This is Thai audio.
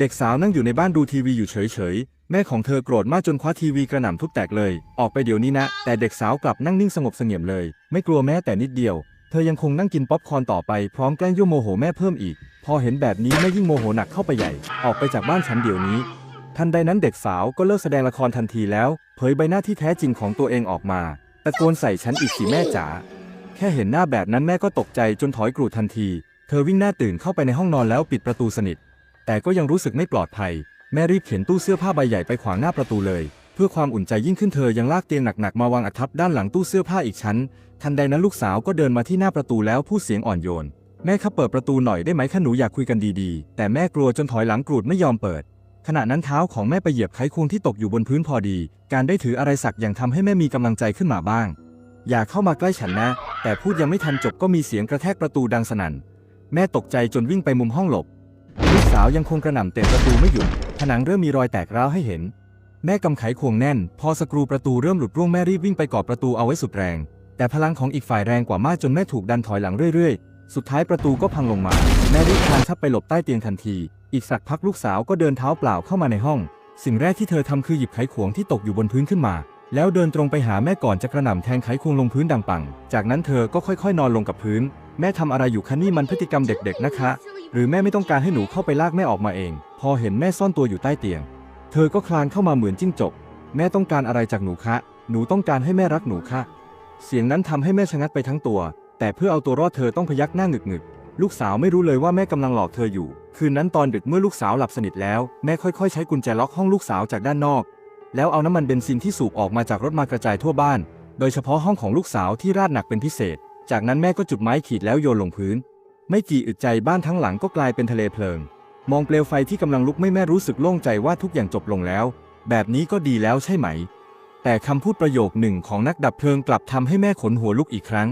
เด็กสาวนั่งอยู่ในบ้านดูทีวีอยู่เฉยๆ แม่ของเธอโกรธมากจนคว้าทีวีกระหน่ำทุบแตกเลย ออกไปเดี๋ยวนี้นะ แต่เด็กสาวกลับนั่งนิ่งสงบเสงี่ยมเลย ไม่กลัวแม้แต่นิดเดียว เธอยังคงนั่งกินป๊อปคอร์นต่อไปพร้อมแกล้งยั่วโมโหแม่เพิ่มอีก พอเห็นแบบนี้แม่ยิ่งโมโหหนักเข้าไปใหญ่ ออกไปจากบ้านฉันเดี๋ยวนี้ ทันใดนั้นเด็กสาวก็เลิกแสดงละครทันทีแล้ว เผยใบหน้าที่แท้จริงของตัวเองออกมา ตะโกนใส่ฉันอีกสิแม่จ๋า แค่เห็นหน้าแบบนั้นแม่ก็ตกใจจนถอยกรูดทันที เธอวิ่งหน้าตื่นเข้าไปในห้องนอนแล้วปิดประตูสนิท แต่ก็ยังรู้สึกไม่ปลอดภัย แม่รีบเข็นตู้เสื้อผ้าใบใหญ่ไปขวางหน้าประตูเลย เพื่อความอุ่นใจยิ่งขึ้นเธอยังลากเตียงหนักๆมาวางอัดทับด้านหลังตู้เสื้อผ้าอีกชั้น ทันใดนั้นลูกสาวก็เดินมาที่หน้าประตูแล้วพูดเสียงอ่อนโยน แม่ครับเปิดประตูหน่อยได้ไหมคะหนูอยากคุยกันดีๆ แต่แม่กลัวจนถอยหลังกรูดไม่ยอมเปิด ขณะนั้นเท้าของแม่ไปเหยียบไขควงที่ตกอยู่บนพื้นพอดี การได้ถืออะไรสักอย่างทำให้แม่มีกำลังใจขึ้นมาบ้าง อย่าเข้ามาใกล้ฉันนะ แต่พูดยังไม่ทันจบก็มีเสียงกระแทกประตูดังสนั่น แม่ตกใจจนวิ่งไปมุมห้องหลบ สาวยังคงกระหน่ำเตะประตูไม่หยุด ผนังเริ่มมีรอยแตกร้าวให้เห็น แม่กำไขควงแน่น พอสกรูประตูเริ่มหลุดร่วงแม่รีบวิ่งไปกอดประตูเอาไว้สุดแรง แต่พลังของอีกฝ่ายแรงกว่ามากจนแม่ถูกดันถอยหลังเรื่อยๆ สุดท้ายประตูก็พังลงมา แม่รีบคลานชับไปหลบใต้เตียงทันที อีกสักพักลูกสาวก็เดินเท้าเปล่าเข้ามาในห้อง สิ่งแรกที่เธอทำคือหยิบไขควงที่ตกอยู่บนพื้นขึ้นมา แล้วเดินตรงไปหาแม่ก่อนจะกระหน่ำแทงไขควงลงพื้นดังปัง จากนั้นเธอก็ค่อยๆ นอนลงกับพื้น แม่ทำอะไรอยู่คะนี่มันพฤติกรรมเด็ก ๆ นะคะ หรือแม่ไม่ต้องการให้หนูเข้าไปลากแม่ออกมาเอง พอเห็นแม่ซ่อนตัวอยู่ใต้เตียง เธอก็คลานเข้ามาเหมือนจิ้งจก แม่ต้องการอะไรจากหนูคะ หนูต้องการให้แม่รักหนูคะ เสียงนั้นทำให้แม่ชะงักไปทั้งตัว แต่เพื่อเอาตัวรอดเธอต้องพยักหน้าหงึกๆลูกสาวไม่รู้เลยว่าแม่กำลังหลอกเธออยู่ คืนนั้นตอนดึกเมื่อลูกสาวหลับสนิทแล้ว แม่ค่อยๆ ใช้กุญแจล็อกห้องลูกสาวจากด้านนอก แล้วเอาน้ำมันเบนซินที่สูบออกมาจากรถมากระจายทั่วบ้าน โดยเฉพาะห้องของลูกสาวที่ราดหนักเป็นพิเศษ จากนั้นแม่ก็จุดไม้ขีดแล้วโยนลงพื้น ไม่กี่อึดใจบ้านทั้งหลังก็กลายเป็นทะเลเพลิง มองเปลวไฟที่กำลังลุกไม่แม่รู้สึกโล่งใจว่าทุกอย่างจบลงแล้ว แบบนี้ก็ดีแล้วใช่ไหม แต่คำพูดประโยคหนึ่งของนักดับเพลิงกลับทำให้แม่ขนหัวลุกอีกครั้ง